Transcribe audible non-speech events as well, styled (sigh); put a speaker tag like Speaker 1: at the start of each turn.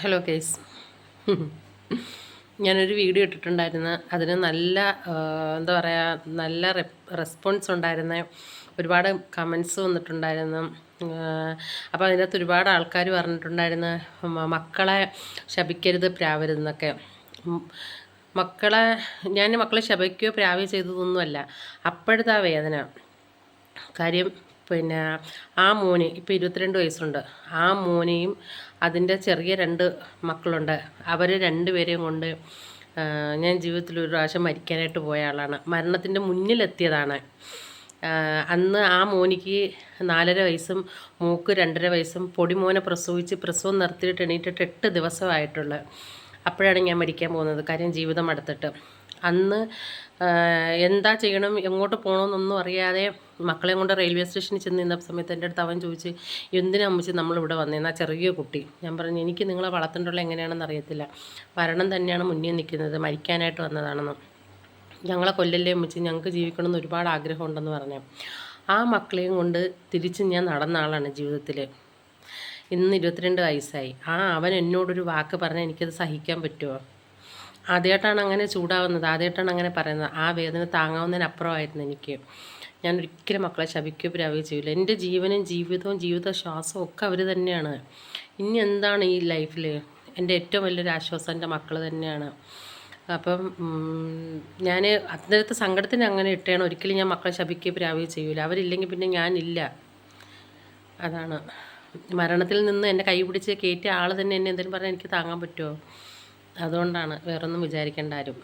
Speaker 1: Hello case (laughs) ഞാനൊരു video ഇട്ടിട്ടുണ്ടായിരുന്നു. അതിന് നല്ല എന്താ പറയുക നല്ല റെസ്പോൺസ് ഉണ്ടായിരുന്ന. ഒരുപാട് കമൻസ് വന്നിട്ടുണ്ടായിരുന്നു. അപ്പോൾ അതിനകത്ത് ഒരുപാട് ആൾക്കാർ പറഞ്ഞിട്ടുണ്ടായിരുന്നു മക്കളെ ശപിക്കരുത് പ്രാവരുതെന്നൊക്കെ മക്കളെ ഞാൻ മക്കളെ ശപിക്കുകയോ പ്രാവുകയോ ചെയ്തതൊന്നുമല്ല. അപ്പോഴത്തെ വേദന. കാര്യം പിന്നെ ആ മോനെ ഇപ്പോൾ ഇരുപത്തിരണ്ട് വയസ്സുണ്ട്. ആ മോനെയും അതിന്റെ ചെറിയ രണ്ട് മക്കളുണ്ട്. അവർ രണ്ടുപേരെയും കൊണ്ട് ഞാൻ ജീവിതത്തിൽ ഒരു പ്രാവശ്യം മരിക്കാനായിട്ട് പോയ ആളാണ്. മരണത്തിന്റെ മുന്നിലെത്തിയതാണ്. അന്ന് ആ മോനിക്ക് നാലര വയസ്സും മൂക്ക് രണ്ടര വയസ്സും പൊടിമോനെ പ്രസവിച്ച് പ്രസവം നിർത്തിയിട്ട് എണീറ്റിട്ട് എട്ട് ദിവസമായിട്ടുള്ളത് അപ്പോഴാണ് ഞാൻ മരിക്കാൻ പോകുന്നത്. കാര്യം ജീവിതം അടുത്തിട്ട് അന്ന് എന്താ ചെയ്യണം എങ്ങോട്ട് പോകണമെന്നൊന്നും അറിയാതെ മക്കളെ കൊണ്ട് റെയിൽവേ സ്റ്റേഷനിൽ ചെന്ന് നിന്ന സമയത്ത് എന്റെ അടുത്ത് അവൻ ചോദിച്ച് എന്തിനാ അമ്മച്ചി നമ്മളിവിടെ വന്നേന്നാ ചെറിയ കുട്ടി. ഞാൻ പറഞ്ഞു എനിക്ക് നിങ്ങളെ വളർത്തേണ്ടുള്ള എങ്ങനെയാണെന്ന് അറിയത്തില്ല. മരണം തന്നെയാണ് മുന്നേ നിൽക്കുന്നത് മരിക്കാനായിട്ട് വന്നതാണെന്ന്. ഞങ്ങളെ കൊല്ലല്ലേ അമ്മച്ചി? ഞങ്ങൾക്ക് ജീവിക്കണമെന്ന് ഒരുപാട് ആഗ്രഹമുണ്ടെന്ന് പറഞ്ഞു. ആ മക്കളെയും കൊണ്ട് തിരിച്ച് ഞാൻ നടന്ന ആളാണ് ജീവിതത്തിൽ ഇന്ന് ഇരുപത്തിരണ്ട് വയസ്സായി. ആ അവൻ എന്നോടൊരു വാക്ക് പറഞ്ഞാൽ എനിക്കത് സഹിക്കാൻ പറ്റുമോ ആദ്യമായിട്ടാണ് അങ്ങനെ ചൂടാവുന്നത്. ആദ്യമായിട്ടാണ് അങ്ങനെ പറയുന്നത്. ആ വേദന താങ്ങാവുന്നതിനപ്പുറമായിരുന്നു എനിക്ക്. ഞാൻ ഒരിക്കലും മക്കളെ ശപിക്കുകയോ പ്രാവുകയോ ചെയ്യില്ല. എന്റെ ജീവനും ജീവിതവും ജീവിത ശ്വാസവും ഒക്കെ അവർ തന്നെയാണ്. ഇനി എന്താണ് ഈ ലൈഫിൽ എന്റെ ഏറ്റവും വലിയൊരു ആശ്വാസം എന്റെ മക്കൾ തന്നെയാണ്. അപ്പം ഞാൻ അതിനകത്ത് സങ്കടത്തിന് അങ്ങനെ ഇട്ടാണ്. ഒരിക്കലും ഞാൻ മക്കളെ ശപിക്കുകയോ പ്രാവുകയോ ചെയ്യൂല. അവരില്ലെങ്കിൽ പിന്നെ ഞാനില്ല. അതാണ്. മരണത്തിൽ നിന്ന് എന്റെ കൈ പിടിച്ച് കയറ്റിയ ആൾ തന്നെ എന്നെ എന്തെങ്കിലും പറഞ്ഞാൽ എനിക്ക് താങ്ങാൻ പറ്റുമോ അതുകൊണ്ടാണ് വേറൊന്നും വിചാരിക്കേണ്ട ആരും.